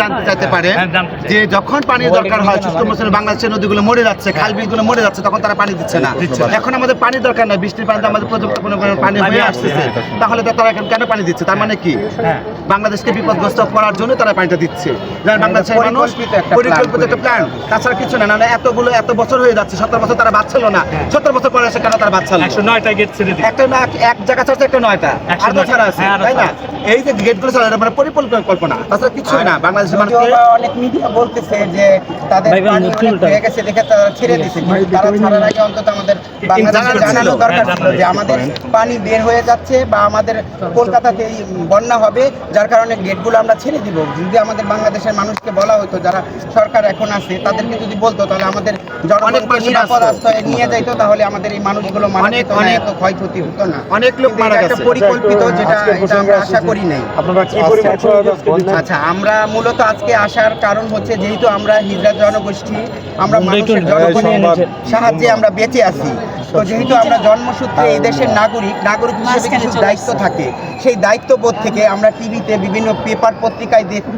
জানতে চাইতে পারে হ্যাঁ। যে যখন পানির দরকার হয় সুস্থ মৌসুমে বাংলাদেশের নদীগুলো মরে যাচ্ছে খাল বিলগুলো মরে যাচ্ছে তখন তারা পানি দিচ্ছে না। এখন আমাদের পানি দরকার নাই বৃষ্টির পানিতে আমাদের পর্যাপ্ত পরিমাণে পানি হয়ে আসছে, আসতেছে। তাহলে তো তারা এখন কেন পানি দিচ্ছে? তার মানে কি? হ্যাঁ। বাংলাদেশকে বিপদগ্রস্ত করার জন্য তারা পানিটা দিচ্ছে। যার বাংলাদেশের মানুষ পরিকল্পিত একটা plan পরিকল্পিত একটা প্ল্যান তাছাড়া কিছু না না এতগুলো এত বছর হয়ে যাচ্ছে সত্তর বছর তারা বাঁচছিল না। সত্তর বছর পরে এসে কেন তারা বাঁচছিল? নয়টা গেট ছেড়ে একটা না এক জায়গা ছাড়ছে একটা নয়টা। আর তো ছাড়া আছে হ্যাঁ, তাই না? এই যে গেটগুলো ছাড়া মানে পরিকল্পনা কল্পনা। তাছাড়া কিছুই না বাংলাদেশের বা অনেক মিডিয়া বলতেছে যে তাদের। হয়ে গেছে দেখে তারা ছেড়ে দিছে। তারা ছাড়ার আগে অন্তত আমাদের বাংলাদেশে জানানো জানানো দরকার হ্যাঁ, ছিল যে আমাদের পানি বের হয়ে যাচ্ছে বা আমাদের কলকাতাতে এই বন্যা হবে যার কারণে গেটগুলো আমরা ছেড়ে দিব। যদি আমাদের বাংলাদেশের মানুষকে বলা হতো যারা সরকার এখন আছে তাদেরকে যদি বলতো তাহলে আমাদের জনগণকে নিরাপদ আশ্রয়ে নিয়ে যাইতো তাহলে আমাদের এই মানুষগুলো অনেক- অনেক- ক্ষয়ক্ষতি হতো না। অনেক লোক মারা একটা গেছে। পরিকল্পিত যেটা এটা আমরা আশা করি নাই। আজকে দিচ্ছেন? আচ্ছা আমরা মূলত আজকে আসার কারণ হচ্ছে যেহেতু আমরা হিজড়া জনগোষ্ঠী আমরা মানুষের জনগণের সাহায্যে আমরা বেঁচে আছি। তো যেহেতু আমরা জন্মসূত্রে এই দেশের নাগরিক নাগরিক হিসেবে কিছু দায়িত্ব থাকে সেই দায়িত্ববোধ থেকে আমরা টিভিতে বিভিন্ন পেপার পত্রিকায় দেখ-